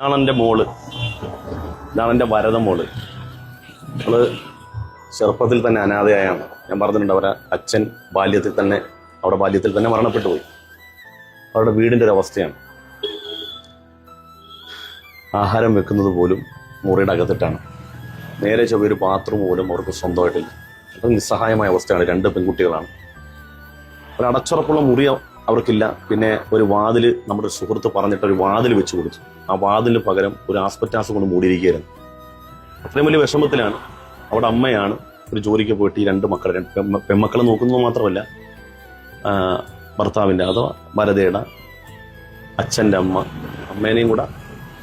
ഇതാണ് എന്റെ മോൾ. ഇതാണ് എന്റെ വരത മോൾ. അവൾ ചെറുപ്പത്തിൽ തന്നെ അനാഥയായാണ്. ഞാൻ പറഞ്ഞിട്ടുണ്ട് അവരെ അച്ഛൻ ബാല്യത്തിൽ തന്നെ അവിടെ ബാല്യത്തിൽ തന്നെ മരണപ്പെട്ടു പോയി. അവരുടെ വീടിന്റെ ഒരു അവസ്ഥയാണ്. ആഹാരം വെക്കുന്നത് പോലും മുറിയുടെ അകത്തിട്ടാണ്. നേരെ ചൊവ്വ ഒരു പാത്രം പോലും അവർക്ക് സ്വന്തമായിട്ടില്ല. അത് നിസ്സഹായമായ അവസ്ഥയാണ്. രണ്ട് പെൺകുട്ടികളാണ്. ഒരു അടച്ചുറപ്പുള്ള മുറി അവർക്കില്ല. പിന്നെ ഒരു വാതിൽ നമ്മുടെ സുഹൃത്ത് പറഞ്ഞിട്ട് ഒരു വാതിൽ വെച്ച് കൊടുത്തു. ആ വാതിലിന് പകരം ഒരു ആസ്പെറ്റാസ് കൊണ്ട് മൂടിയിരിക്കുകയായിരുന്നു. അത്രയും വലിയ വിഷമത്തിലാണ്. അവിടെ അമ്മയാണ് ഒരു ജോലിക്ക് പോയിട്ട് ഈ രണ്ട് മക്കളെ രണ്ട് പെൺമക്കളെ നോക്കുന്നത് മാത്രമല്ല ഭർത്താവിന്റെ അഥവാ വരതയുടെ അച്ഛന്റെ അമ്മ അമ്മേനെയും കൂടെ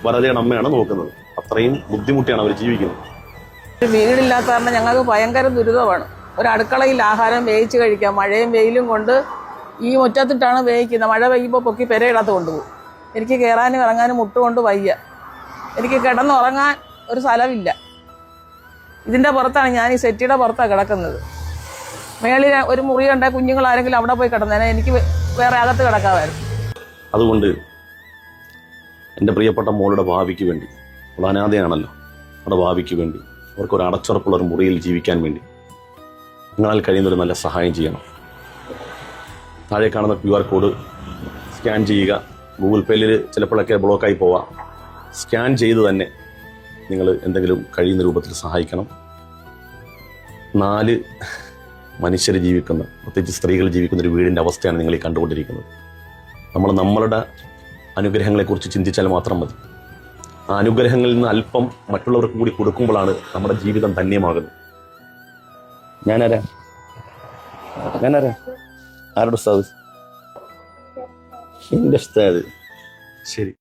വരതയുടെ അമ്മയാണ് നോക്കുന്നത്. അത്രയും ബുദ്ധിമുട്ടിയാണ് അവർ ജീവിക്കുന്നത്. ഒരു വീടില്ലാത്ത കാരണം ഞങ്ങൾക്ക് ഭയങ്കര ദുരിതമാണ്. ഒരു അടുക്കളയിൽ ആഹാരം വേവിച്ച് കഴിക്കാം മഴയും വെയിലും കൊണ്ട് ഈ മുറ്റത്തിട്ടാണ് വേവിക്കുന്നത് മഴ പെയ്യുമ്പോൾ പൊക്കി പെരയിടത്ത് കൊണ്ടുപോകും. എനിക്ക് കയറാനും ഇറങ്ങാനും മുട്ടുകൊണ്ട് വയ്യ. എനിക്ക് കിടന്നുറങ്ങാൻ ഒരു സ്ഥലമില്ല. ഇതിന്റെ പുറത്താണ് ഞാൻ ഈ സെറ്റിയുടെ പുറത്താണ് കിടക്കുന്നത്. മേളിൽ ഒരു മുറി ഉണ്ട് കുഞ്ഞുങ്ങൾ ആരെങ്കിലും അവിടെ പോയി കിടന്നേനെ എനിക്ക് വേറെ അകത്ത് കിടക്കാമായിരുന്നു. അതുകൊണ്ട് എന്റെ പ്രിയപ്പെട്ട മോളുടെ ഭാവിക്ക് വേണ്ടി അവൾ അനാഥയാണല്ലോ അവളുടെ ഭാവിക്ക് വേണ്ടി അവർക്കൊരു അടച്ചുറപ്പുള്ള ഒരു മുറിയിൽ ജീവിക്കാൻ വേണ്ടി നിങ്ങളാൽ കഴിയുന്നൊരു നല്ല സഹായം ചെയ്യണം. താഴെ കാണുന്ന ക്യു ആർ കോഡ് സ്കാൻ ചെയ്യുക ഗൂഗിൾ പേയിൽ ചിലപ്പോഴൊക്കെ ബ്ലോക്കായി പോവാം. സ്കാൻ ചെയ്ത് തന്നെ നിങ്ങൾ എന്തെങ്കിലും കഴിയുന്ന രൂപത്തിൽ സഹായിക്കണം. നാല് മനുഷ്യർ ജീവിക്കുന്ന പ്രത്യേകിച്ച് സ്ത്രീകൾ ജീവിക്കുന്ന ഒരു വീടിന്റെ അവസ്ഥയാണ് നിങ്ങൾ ഈ കണ്ടുകൊണ്ടിരിക്കുന്നത്. നമ്മൾ നമ്മളുടെ അനുഗ്രഹങ്ങളെക്കുറിച്ച് ചിന്തിച്ചാൽ മാത്രം മതി. ആ അനുഗ്രഹങ്ങളിൽ നിന്ന് അല്പം മറ്റുള്ളവർക്ക് കൂടി കൊടുക്കുമ്പോഴാണ് നമ്മുടെ ജീവിതം ധന്യമാകുന്നത്. ഞാനാരാ? ഞാനാരാ? ആരുടെ ഉസ്താദ്? എന്റെ ഉസ്താദ്. ശരി.